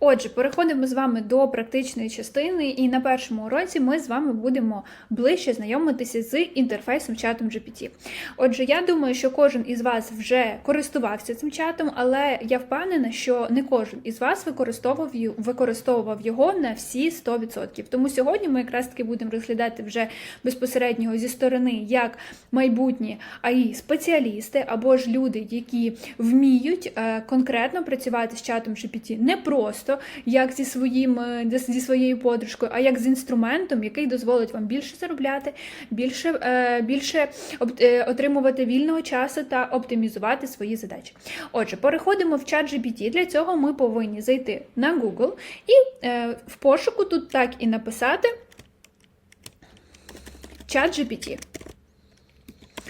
Отже, переходимо з вами до практичної частини, і на першому уроці ми з вами будемо ближче знайомитися з інтерфейсом чатом GPT. Отже, я думаю, що кожен із вас вже користувався цим чатом, але я впевнена, що не кожен із вас використовував використовував його на всі 100%. Тому сьогодні ми якраз таки будемо розглядати вже безпосередньо зі сторони як майбутні AI спеціалісти або ж люди, які вміють е, конкретно працювати з чатом GPT не просто як зі своїм е, зі своєю подружкою, а як з інструментом, який дозволить вам більше заробляти, більше, е, більше е, отримувати вільного часу та оптимізувати свої задачі. Отже, переходимо в чат GPT. Для цього ми повинні зайти на Google і в пошуку тут так і написати чат GPT.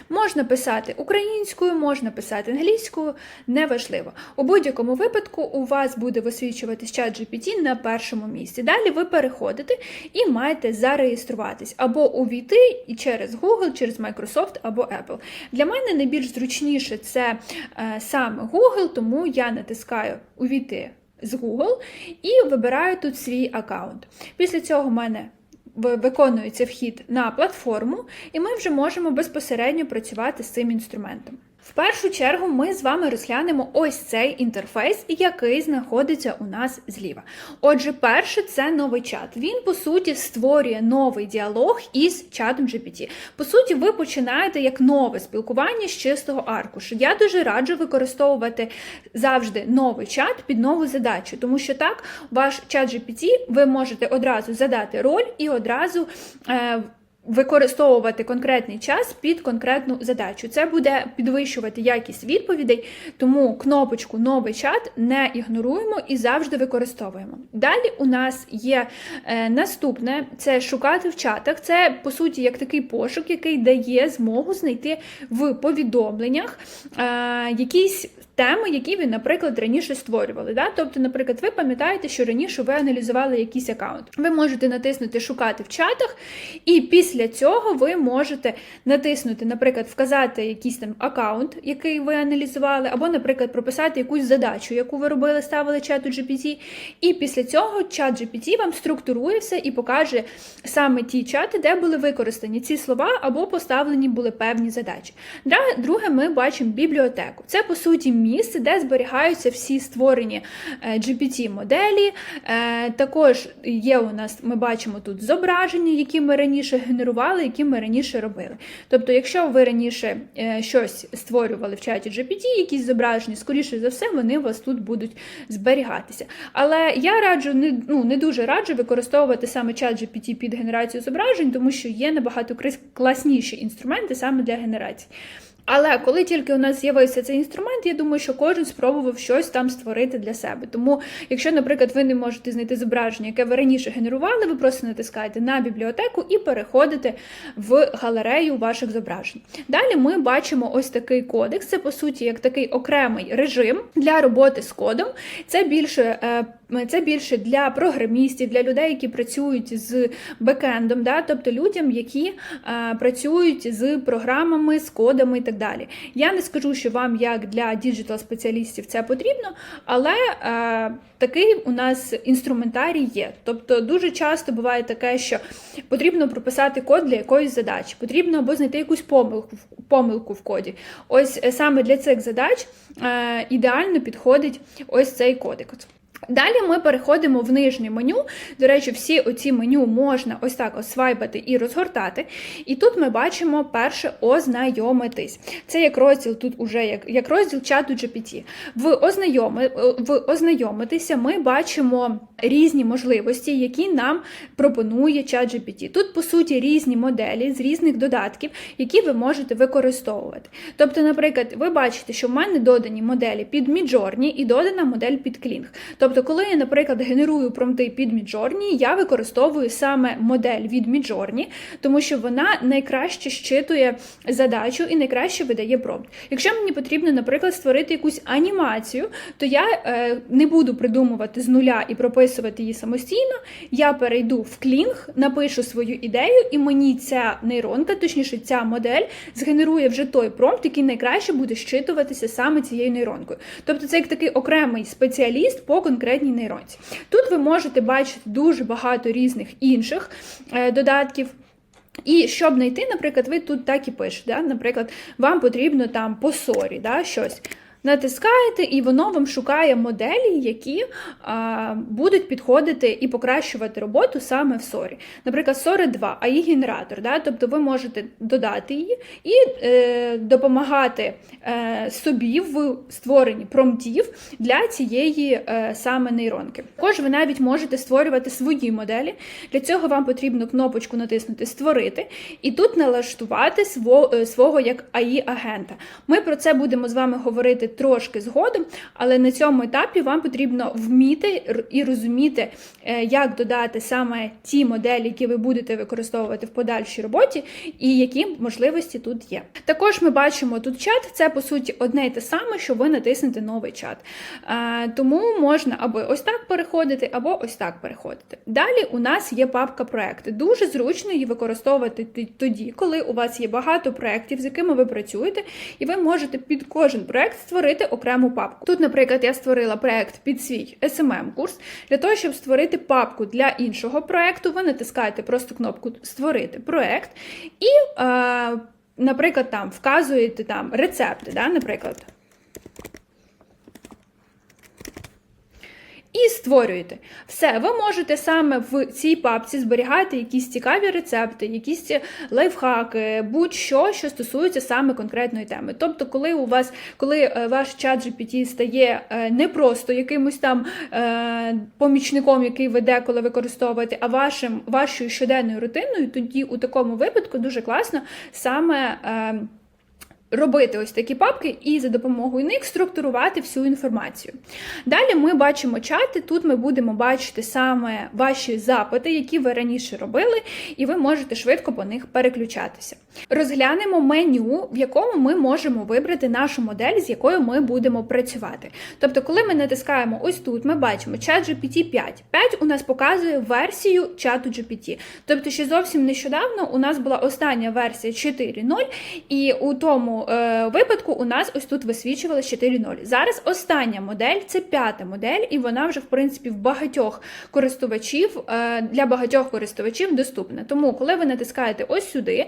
Можна писати українською, можна писати англійською, неважливо. У будь-якому випадку у вас буде висвічуватись чат GPT на першому місці. Далі ви переходите і маєте зареєструватись або увійти і через Google, через Microsoft або Apple. Для мене найбільш зручніше це е, саме Google, тому я натискаю увійти з Google і вибираю тут свій аккаунт. Після цього в мене виконується вхід на платформу, і ми вже можемо безпосередньо працювати з цим інструментом. В першу чергу ми з вами розглянемо ось цей інтерфейс, який знаходиться у нас зліва. Отже, перше це новий чат. Він по суті створює новий діалог із чатом GPT. По суті, ви починаєте як нове спілкування з чистого аркушу. Я дуже раджу використовувати завжди новий чат під нову задачу, тому що так ваш чат GPT ви можете одразу задати роль і одразу. Е, Використовувати конкретний час під конкретну задачу. Це буде підвищувати якість відповідей, тому кнопочку Новий чат не ігноруємо і завжди використовуємо. Далі у нас є е, наступне: це шукати в чатах. Це по суті як такий пошук, який дає змогу знайти в повідомленнях е, якісь теми, які ви, наприклад, раніше створювали. Да? Тобто, наприклад, ви пам'ятаєте, що раніше ви аналізували якийсь аккаунт. Ви можете натиснути Шукати в чатах, і після цього ви можете натиснути, наприклад, вказати якийсь там аккаунт, який ви аналізували, або, наприклад, прописати якусь задачу, яку ви робили, ставили чату GPT. І після цього чат GPT вам структурує все і покаже саме ті чати, де були використані ці слова або поставлені були певні задачі. Друге, ми бачимо бібліотеку. Це по суті місце, де зберігаються всі створені е, GPT-моделі. Е, Також є у нас, ми бачимо тут зображення, які ми раніше генерували, які ми раніше робили. Тобто, якщо ви раніше е, щось створювали в чаті GPT, якісь зображення, скоріше за все, вони у вас тут будуть зберігатися. Але я раджу не, ну, не дуже раджу використовувати саме чат GPT під генерацію зображень, тому що є набагато класніші інструменти саме для генерації. Але коли тільки у нас з'явився цей інструмент, я думаю, що кожен спробував щось там створити для себе. Тому, якщо, наприклад, ви не можете знайти зображення, яке ви раніше генерували, ви просто натискаєте на бібліотеку і переходите в галерею ваших зображень. Далі ми бачимо ось такий кодекс. Це по суті як такий окремий режим для роботи з кодом. Це більше. Це більше для програмістів, для людей, які працюють з бекендом, да? тобто людям, які е, працюють з програмами, з кодами і так далі. Я не скажу, що вам, як для діджитал-спеціалістів, це потрібно, але е, такий у нас інструментарій є. Тобто дуже часто буває таке, що потрібно прописати код для якоїсь задачі, потрібно або знайти якусь помилку, помилку в коді. Ось е, саме для цих задач е, ідеально підходить ось цей кодекс. Далі ми переходимо в нижнє меню. До речі, всі оці меню можна ось так освайпати і розгортати. І тут ми бачимо перше ознайомитись. Це як розділ тут уже як, як розділ чату GPT. В, ознайоми, в ознайомитися ми бачимо різні можливості, які нам пропонує чат GPT. Тут, по суті, різні моделі з різних додатків, які ви можете використовувати. Тобто, наприклад, ви бачите, що в мене додані моделі під Midjourney і додана модель під Kling. Тобто, коли я, наприклад, генерую промпти під Midjourney, я використовую саме модель від Midjourney, тому що вона найкраще щитує задачу і найкраще видає промпт. Якщо мені потрібно, наприклад, створити якусь анімацію, то я е, не буду придумувати з нуля і прописувати її самостійно. Я перейду в Kling, напишу свою ідею, і мені ця нейронка, точніше, ця модель, згенерує вже той промпт, який найкраще буде щитуватися саме цією нейронкою. Тобто, це як такий окремий спеціаліст по конкретній конкретній нейронці. Тут ви можете бачити дуже багато різних інших е, додатків. І щоб знайти, наприклад, ви тут так і пишете. Наприклад, вам потрібно там по сорі, да, щось. Натискаєте, і воно вам шукає моделі, які а, будуть підходити і покращувати роботу саме в сорі. Наприклад, сори 2, а її генератор. Да? Тобто ви можете додати її і е, допомагати е, собі в створенні промптів для цієї е, саме нейронки. Також ви навіть можете створювати свої моделі. Для цього вам потрібно кнопочку натиснути Створити і тут налаштувати сво, е, свого як АІ-агента. Ми про це будемо з вами говорити трошки згодом, але на цьому етапі вам потрібно вміти і розуміти, е, як додати саме ті моделі, які ви будете використовувати в подальшій роботі, і які можливості тут є. Також ми бачимо тут чат, це по суті одне й те саме, що ви натиснете новий чат. Е, Тому можна або ось так переходити, або ось так переходити. Далі у нас є папка проекти. Дуже зручно її використовувати тоді, коли у вас є багато проєктів, з якими ви працюєте, і ви можете під кожен проект створити окрему папку. Тут, наприклад, я створила проект під свій smm курс Для того, щоб створити папку для іншого проекту, ви натискаєте просто кнопку Створити проект і, е, наприклад, там вказуєте там рецепти, да, наприклад. І створюєте. Все, ви можете саме в цій папці зберігати якісь цікаві рецепти, якісь лайфхаки, будь-що, що стосується саме конкретної теми. Тобто, коли у вас, коли е, ваш чат GPT стає е, не просто якимось там е, помічником, який ви деколи використовуєте, а вашим вашою щоденною рутиною, тоді у такому випадку дуже класно саме. Робити ось такі папки і за допомогою них структурувати всю інформацію. Далі ми бачимо чати. Тут ми будемо бачити саме ваші запити, які ви раніше робили, і ви можете швидко по них переключатися. Розглянемо меню, в якому ми можемо вибрати нашу модель, з якою ми будемо працювати. Тобто, коли ми натискаємо ось тут, ми бачимо чат GPT 5. 5 у нас показує версію чату GPT. Тобто, ще зовсім нещодавно у нас була остання версія 4.0, і у тому випадку у нас ось тут висвічувалося 4.0. Зараз остання модель це п'ята модель, і вона вже в принципі в багатьох користувачів е, для багатьох користувачів доступна. Тому, коли ви натискаєте ось сюди,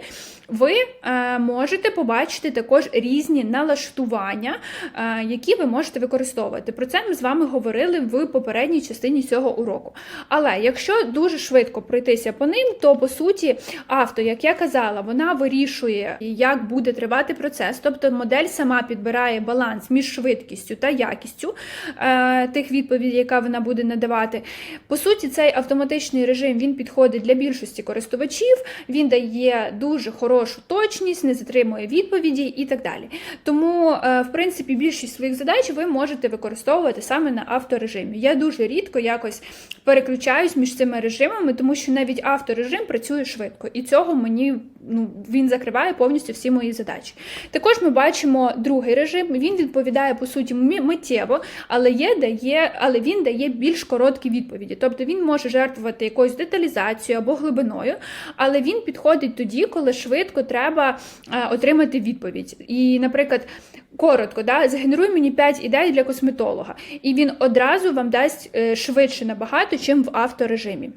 ви е, можете побачити також різні налаштування, е, які ви можете використовувати. Про це ми з вами говорили в попередній частині цього уроку. Але якщо дуже швидко пройтися по ним, то по суті авто, як я казала, вона вирішує, як буде тривати процес. Тобто модель сама підбирає баланс між швидкістю та якістю е, тих відповідей, яка вона буде надавати. По суті, цей автоматичний режим він підходить для більшості користувачів, він дає дуже хорошу точність, не затримує відповіді і так далі. Тому, е, в принципі, більшість своїх задач ви можете використовувати саме на авторежимі. Я дуже рідко якось переключаюсь між цими режимами, тому що навіть авторежим працює швидко, і цього мені ну, він закриває повністю всі мої задачі. Також ми бачимо другий режим. Він відповідає по суті миттєво, але є дає, але він дає більш короткі відповіді. Тобто він може жертвувати якоюсь деталізацією або глибиною, але він підходить тоді, коли швидко треба е, отримати відповідь. І, наприклад, коротко, да, загенеруй мені 5 ідей для косметолога, і він одразу вам дасть е, швидше набагато, чим в авторежимі.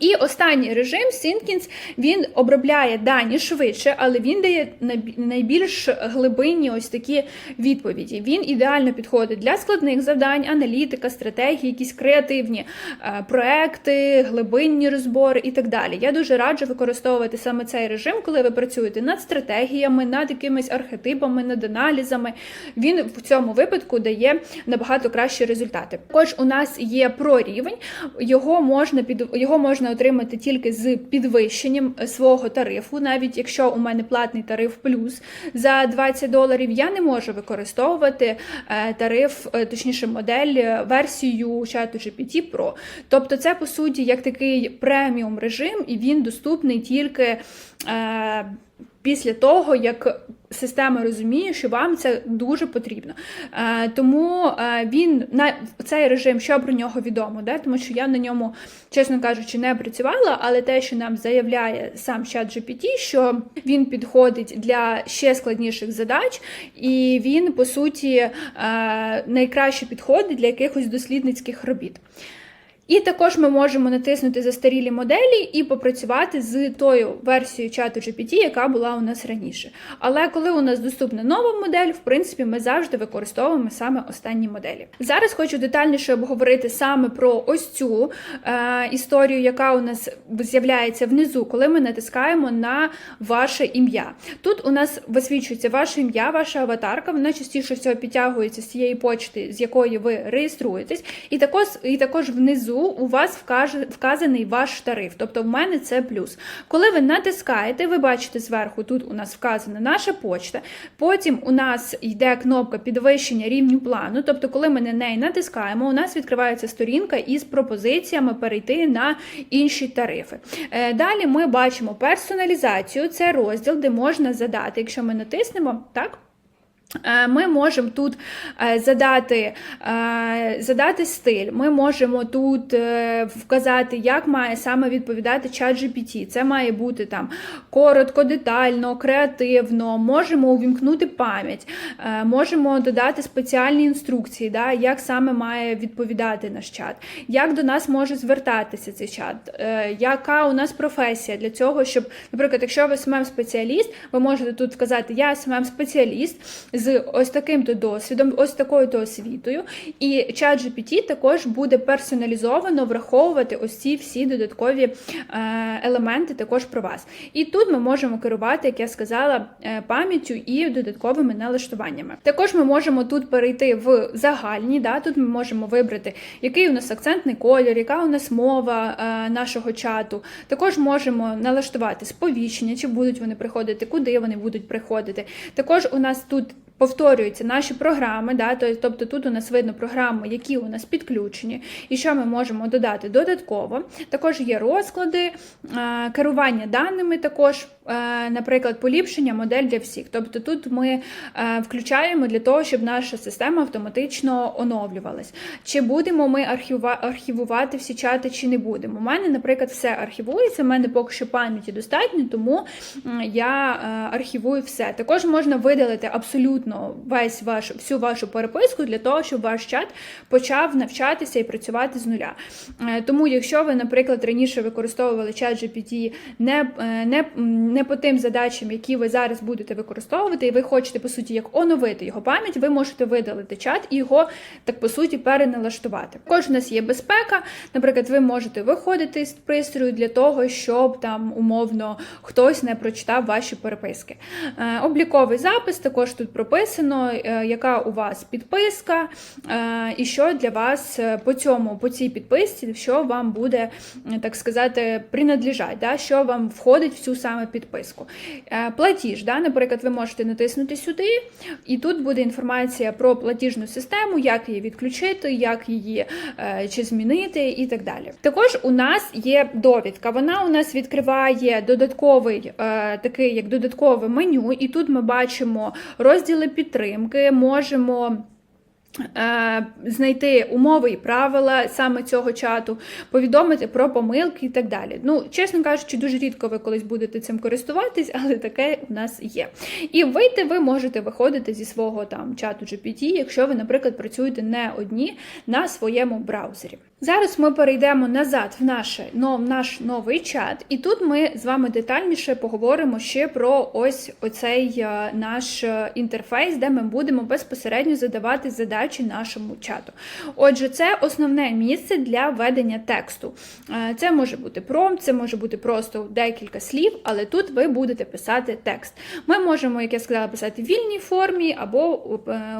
І останній режим Сінкінс він обробляє дані швидше, але він дає найбільш глибинні ось такі відповіді. Він ідеально підходить для складних завдань, аналітика, стратегії, якісь креативні е, проекти, глибинні розбори і так далі. Я дуже раджу використовувати саме цей режим, коли ви працюєте над стратегіями, над якимись архетипами, над аналізами. Він в цьому випадку дає набагато кращі результати. Також у нас є про рівень, його можна під його можна отримати тільки з підвищенням е, свого тарифу. Навіть якщо у мене платний тариф плюс за 20 доларів, я не можу використовувати е, тариф, е, точніше, модель версію чату GPT Pro. Тобто, це по суті як такий преміум режим, і він доступний тільки. Після того, як система розуміє, що вам це дуже потрібно. Е, тому е, він на цей режим, що про нього відомо, да? тому що я на ньому, чесно кажучи, не працювала, але те, що нам заявляє сам чат GPT, що він підходить для ще складніших задач, і він, по суті, е, найкраще підходить для якихось дослідницьких робіт. І також ми можемо натиснути застарілі моделі і попрацювати з тою версією чату GPT, яка була у нас раніше. Але коли у нас доступна нова модель, в принципі, ми завжди використовуємо саме останні моделі. Зараз хочу детальніше обговорити саме про ось цю е, історію, яка у нас з'являється внизу, коли ми натискаємо на ваше ім'я. Тут у нас висвічується ваше ім'я, ваша аватарка. Вона частіше всього підтягується з цієї почти, з якої ви реєструєтесь, і також, і також внизу у вас вказаний ваш тариф. Тобто в мене це плюс. Коли ви натискаєте, ви бачите зверху, тут у нас вказана наша почта. Потім у нас йде кнопка підвищення рівню плану. Тобто, коли ми на неї натискаємо, у нас відкривається сторінка із пропозиціями перейти на інші тарифи. Е, Далі ми бачимо персоналізацію, це розділ, де можна задати, якщо ми натиснемо, так? Е, Ми можемо тут е, задати е, задати стиль, ми можемо тут вказати, як має саме відповідати чат GPT. Це має бути там коротко, детально, креативно, можемо увімкнути пам'ять, можемо додати спеціальні інструкції, да, як саме має відповідати наш чат, як до нас може звертатися цей чат, яка у нас професія для цього, щоб, наприклад, якщо ви смм спеціаліст, ви можете тут вказати Я смм спеціаліст з ось таким-то досвідом, ось такою-то освітою. І чат GPT також буде персоналізовано враховувати ось ці всі додаткові е, елементи також про вас. І тут ми можемо керувати, як я сказала, е, пам'яттю і додатковими налаштуваннями. Також ми можемо тут перейти в загальні, да, тут ми можемо вибрати, який у нас акцентний колір, яка у нас мова е, нашого чату. Також можемо налаштувати сповіщення, чи будуть вони приходити, куди вони будуть приходити. Також у нас тут повторюються наші програми, да, тобто тут у нас видно програми, які у нас підключені, і що ми можемо додати додатково. Також є розклади, е, керування даними, також, наприклад, поліпшення модель для всіх. Тобто тут ми е, включаємо для того, щоб наша система автоматично оновлювалась. Чи будемо ми архівувати всі чати, чи не будемо. У мене, наприклад, все архівується, в мене поки що пам'яті достатньо, тому я е, архівую все. Також можна видалити абсолютно весь ваш всю вашу переписку для того, щоб ваш чат почав навчатися і працювати з нуля. Е, Тому, якщо ви, наприклад, раніше використовували чат GPT не, е, не, не по тим задачам, які ви зараз будете використовувати, і ви хочете, по суті, як оновити його пам'ять, ви можете видалити чат і його так по суті переналаштувати. Також у нас є безпека. Наприклад, ви можете виходити з пристрою для того, щоб там умовно хтось не прочитав ваші переписки. Е, Обліковий запис також тут прописано, е, яка у вас підписка, е, і що для вас по цьому, по цій підписці, що вам буде, так сказати, принадлежать, да, що вам входить в цю саме підписку. Е, Платіж, да, наприклад, ви можете натиснути сюди, і тут буде інформація про платіжну систему, як її відключити, як її е, чи змінити, і так далі. Також у нас є довідка. Вона у нас відкриває додатковий е, такий як додаткове меню, і тут ми бачимо розділи підтримки, можемо. Е, Знайти умови і правила саме цього чату, повідомити про помилки і так далі. Ну, чесно кажучи, дуже рідко ви колись будете цим користуватись, але таке у нас є. І вийти ви можете виходити зі свого там чату GPT, якщо ви, наприклад, працюєте не одні на своєму браузері. Зараз ми перейдемо назад в наш, в наш новий чат, і тут ми з вами детальніше поговоримо ще про ось оцей е, наш е, інтерфейс, де ми будемо безпосередньо задавати задачі нашому чату. Отже, це основне місце для ведення тексту. Е, Це може бути промпт, це може бути просто декілька слів, але тут ви будете писати текст. Ми можемо, як я сказала, писати в вільній формі або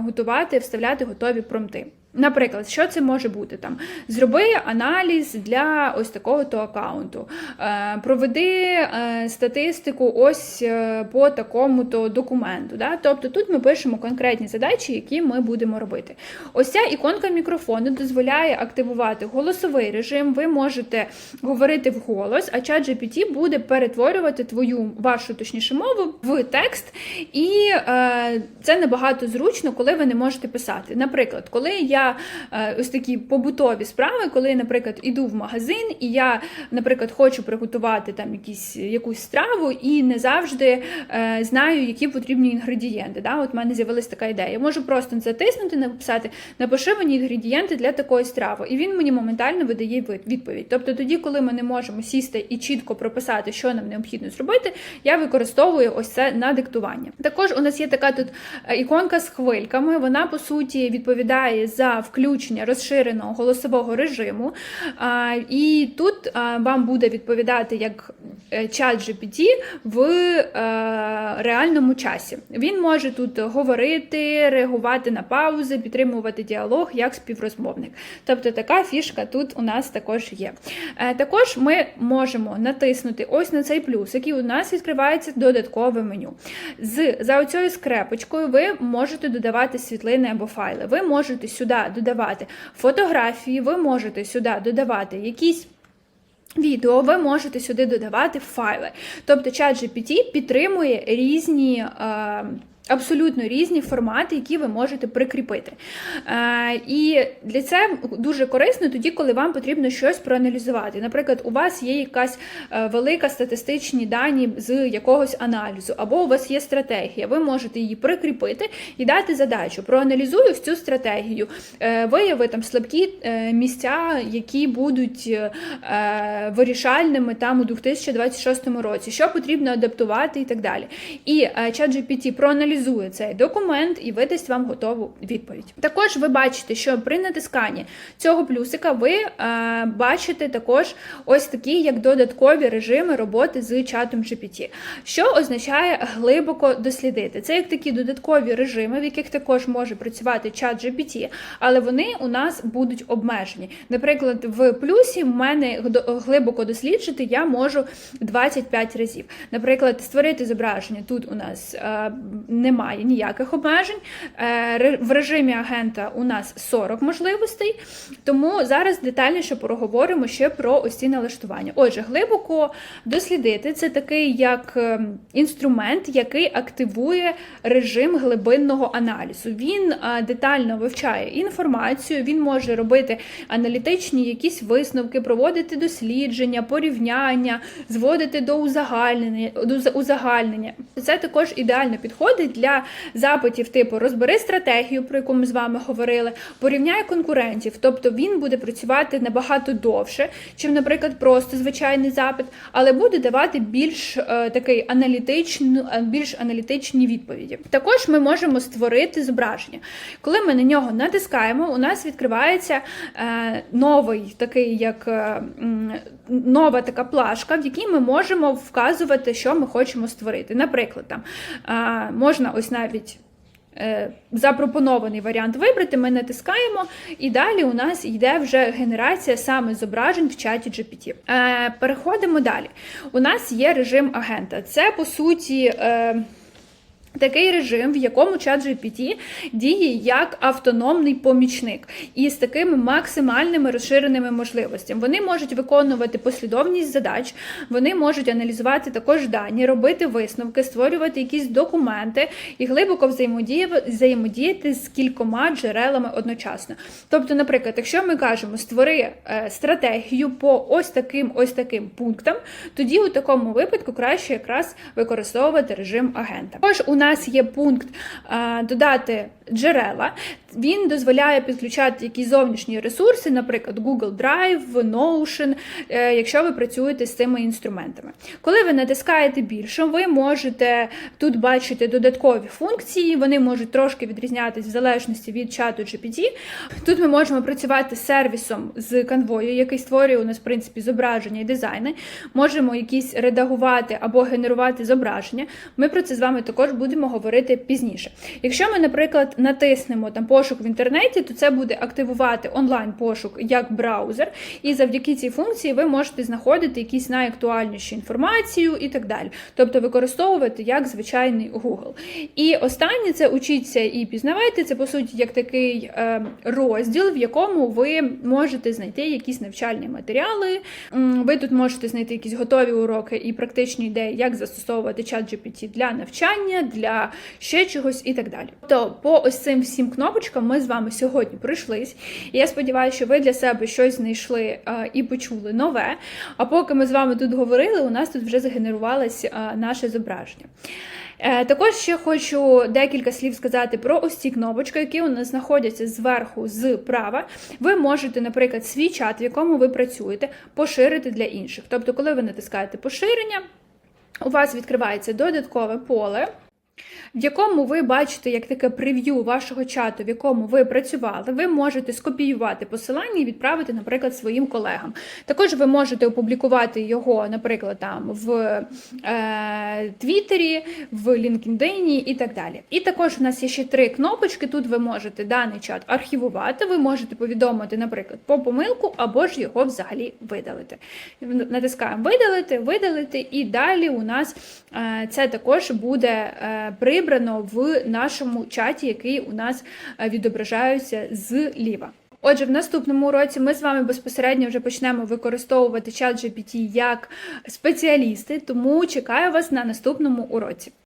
готувати, вставляти готові промпти. Наприклад, що це може бути там? Зроби аналіз для ось такого то аккаунту, е, проведи е, статистику ось е, по такому то документу. Да? Тобто тут ми пишемо конкретні задачі, які ми будемо робити. Ось ця іконка мікрофону дозволяє активувати голосовий режим. Ви можете говорити вголос, а чат GPT буде перетворювати твою вашу точніше мову в текст, і е, це набагато зручно, коли ви не можете писати. Наприклад, коли я е, ось такі побутові справи, коли наприклад, іду в магазин, і я, наприклад, хочу приготувати там якісь якусь страву, і не завжди е, знаю, які потрібні інгредієнти. Да? От в мене з'явилася така ідея. Я можу просто затиснути, написати, напиши мені інгредієнти для такої страви, і він мені моментально видає відповідь. Тобто, тоді, коли ми не можемо сісти і чітко прописати, що нам необхідно зробити, я використовую ось це на диктування. Також у нас є така тут е, іконка з хвильками. Вона по суті відповідає за включення розширеного голосового режиму. І тут вам буде відповідати як е, чат GPT в е, реальному часі. Він може тут говорити, реагувати на паузи, підтримувати діалог як співрозмовник. Тобто така фішка тут у нас також є. Е, Також ми можемо натиснути ось на цей плюсик, і у нас відкривається додаткове меню. З за оцією скрепочкою ви можете додавати світлини або файли. Ви можете сюди додавати фотографії, ви можете сюди додавати якісь. Відео ви можете сюди додавати файли. Тобто чат GPT підтримує різні. Е, Абсолютно різні формати, які ви можете прикріпити. Е, і для це дуже корисно тоді, коли вам потрібно щось проаналізувати. Наприклад, у вас є якась е, велика статистичні дані з якогось аналізу, або у вас є стратегія. Ви можете її прикріпити і дати задачу. Проаналізуй ось цю стратегію, е, вияви там слабкі е, місця, які будуть е, вирішальними там у 2026 році, що потрібно адаптувати і так далі. І е, ChatGPT проаналізує цей документ і видасть вам готову відповідь. Також ви бачите, що при натисканні цього плюсика ви е, бачите також ось такі як додаткові режими роботи з чатом GPT, що означає глибоко дослідити. Це як такі додаткові режими, в яких також може працювати чат GPT, але вони у нас будуть обмежені. Наприклад, в плюсі в мене глибоко досліджити я можу 25 разів. Наприклад, створити зображення тут у нас е, немає ніяких обмежень. Е, В режимі агента у нас 40 можливостей, тому зараз детальніше проговоримо ще про ось ці налаштування. Отже, глибоко дослідити це такий як ем, інструмент, який активує режим глибинного аналізу. Він е, детально вивчає інформацію, він може робити аналітичні якісь висновки, проводити дослідження, порівняння, зводити до узагальнення. До узагальнення. Це також ідеально підходить для запитів типу розбери стратегію, про яку ми з вами говорили, порівняй конкурентів. Тобто він буде працювати набагато довше, чим, наприклад, просто звичайний запит, але буде давати більш е, такий аналітичну, е, більш аналітичні відповіді. Також ми можемо створити зображення. Коли ми на нього натискаємо, у нас відкривається е, новий такий, як е, нова така плашка, в якій ми можемо вказувати, що ми хочемо створити. Наприклад, там е, можна ось навіть. е, Запропонований варіант вибрати, ми натискаємо, і далі у нас йде вже генерація саме зображень в чаті GPT. Е, Переходимо далі. У нас є режим агента. Це по суті. Такий режим, в якому чат GPT діє як автономний помічник із такими максимальними розширеними можливостями. Вони можуть виконувати послідовність задач, вони можуть аналізувати також дані, робити висновки, створювати якісь документи і глибоко взаємодіяти з кількома джерелами одночасно. Тобто, наприклад, якщо ми кажемо створи е, стратегію по ось таким ось таким пунктам, тоді у такому випадку краще якраз використовувати режим агента. Також у нас є пункт додати джерела. Він дозволяє підключати якісь зовнішні ресурси, наприклад, Google Drive, Notion, е, якщо ви працюєте з цими інструментами. Коли ви натискаєте більше, ви можете тут бачити додаткові функції, вони можуть трошки відрізнятися в залежності від чату GPT. Тут ми можемо працювати з сервісом з канвою, який створює у нас в принципі зображення і дизайни. Можемо якісь редагувати або генерувати зображення. Ми про це з вами також будемо говорити пізніше. Якщо ми, наприклад, натиснемо там пошук в інтернеті, то це буде активувати онлайн пошук як браузер, і завдяки цій функції ви можете знаходити якісь найактуальніші інформацію і так далі. Тобто використовувати як звичайний Google. І останнє це учіться і пізнавайте. Це по суті як такий е, розділ, в якому ви можете знайти якісь навчальні матеріали. Ви тут можете знайти якісь готові уроки і практичні ідеї, як застосовувати чат GPT для навчання, для ще чогось і так далі. То по ось цим всім кнопочкам ми з вами сьогодні пройшлись. І я сподіваюся, що ви для себе щось знайшли е, і почули нове. А поки ми з вами тут говорили, у нас тут вже загенерувалось е, наше зображення. Е, Також ще хочу декілька слів сказати про ось ці кнопочки, які у нас знаходяться зверху зправа. Ви можете, наприклад, свій чат, в якому ви працюєте, поширити для інших. Тобто, коли ви натискаєте поширення, у вас відкривається додаткове поле. В якому ви бачите як таке прев'ю вашого чату, в якому ви працювали, ви можете скопіювати посилання і відправити, наприклад, своїм колегам. Також ви можете опублікувати його, наприклад, там в е, Твіттері, в LinkedIn і так далі. І також у нас є ще три кнопочки. Тут ви можете даний чат архівувати, ви можете повідомити, наприклад, по помилку або ж його взагалі видалити. Натискаємо видалити, видалити, і далі у нас е, це також буде е, прибрано в нашому чаті, який у нас е, відображається зліва. Отже, в наступному уроці ми з вами безпосередньо вже почнемо використовувати чат GPT як спеціалісти, тому чекаю вас на наступному уроці.